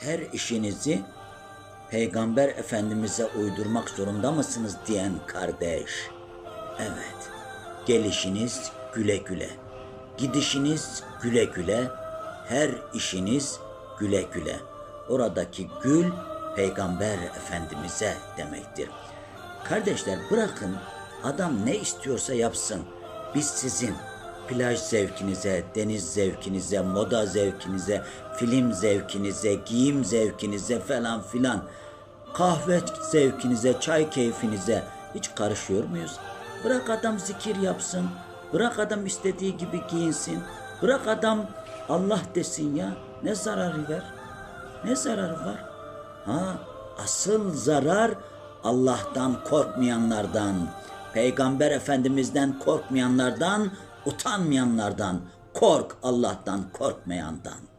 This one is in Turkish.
her işinizi Peygamber Efendimiz'e uydurmak zorunda mısınız diyen kardeş. Evet, gelişiniz güle güle, gidişiniz güle güle, her işiniz güle güle. Oradaki gül Peygamber Efendimiz'e demektir. Kardeşler bırakın adam ne istiyorsa yapsın. Biz sizin plaj zevkinize, deniz zevkinize, moda zevkinize, film zevkinize, giyim zevkinize falan filan, kahve zevkinize, çay keyfinize hiç karışıyor muyuz? Bırak adam zikir yapsın, bırak adam istediği gibi giyinsin, bırak adam Allah desin ya. Ne zararı var? Ne zararı var? Ha, asıl zarar Allah'tan korkmayanlardan, Peygamber Efendimiz'den korkmayanlardan, utanmayanlardan, kork Allah'tan korkmayandan.